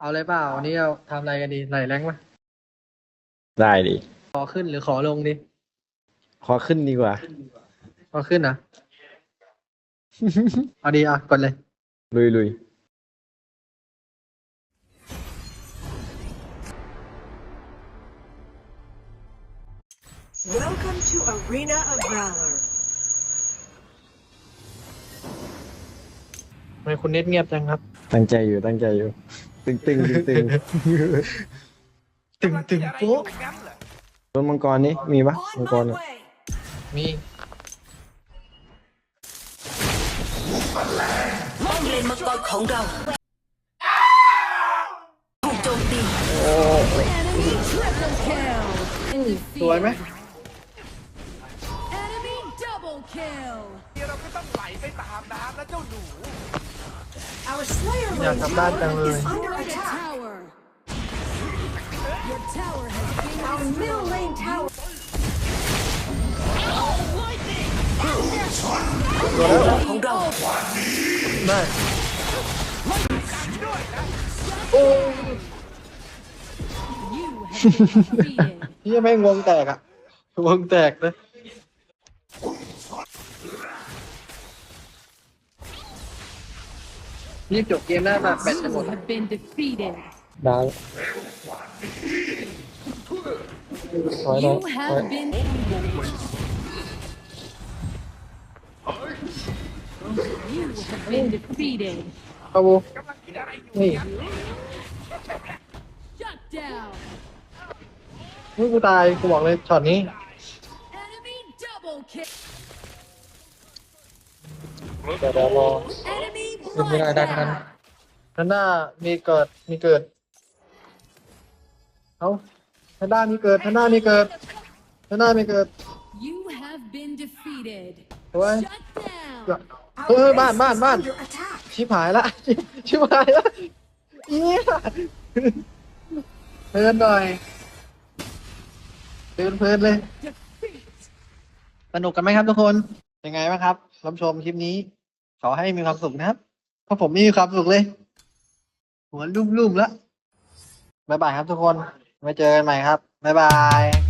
เอาเลยเปล่าวันนี้เราทำอะไรกันดีไหลแรงไหมได้ดิ ขอขึ้นหรือขอลงดีขอขึ้นดีกว่า ขอขึ้นนะ เอาดีอะกดเลย ลุยลุย Welcome to Arena of Valor. ทำไมคุณเน็ตเงียบจังครับ ตั้งใจอยู่ตั้งใจอยู่ ตึงตึงตึงตึงตึงตึงโป๊ะต้นมังกรนี่มีปะมั On งกร my อะ way. มีป้อมเลนมังกรของเราถูกโจมตี Enemy triple kill. สวยไหม เราก็ต้องไหลไปตามน้ำแล้วเจ้าหนู Our Slayer อยาก Lane กลับบ้านจังเลย is under Destroy the attack. tower. Your tower has been Our middle lane tower ของเราได้โอ้ You have been defeated. พี่แม่งวงแตกอะวงแตกเล รีบจบเกมหน้ามาแปดจะหม You ด have been defeated. ดาวถอยหน่อย You ถอย have been You have been defeated. เข้าบูนี่ Shut down. นี่กูตาย กูบอกเลยช็อตนี้ Enemy double kill. เดี๋ยวเดี๋ยวรอ Enemy ขึ้นไม่ได้ได้ทัน bloodbath. ทันด้ามีเกิดมีเกิดเอาทันด้ามีเกิดทันด้ามีเกิดทันด้ามีเกิด You have been defeated. สวย Shut down. เออบ้านบ้านบ้าน under attack. ชิบหายละ ชิบหายละเอี้ยเพลินหน่อยเพลินเพลินเลย สนุกกันไหมครับทุกคน ยังไงบ้างครับรับชมคลิปนี้ ขอให้มีความสุขนะครับ เพราะผมไม่มีความสุขเลย หัวลุ่มๆแล้ว บ๊ายบายครับทุกคน ไว้เจอกันใหม่ครับ บ๊ายบาย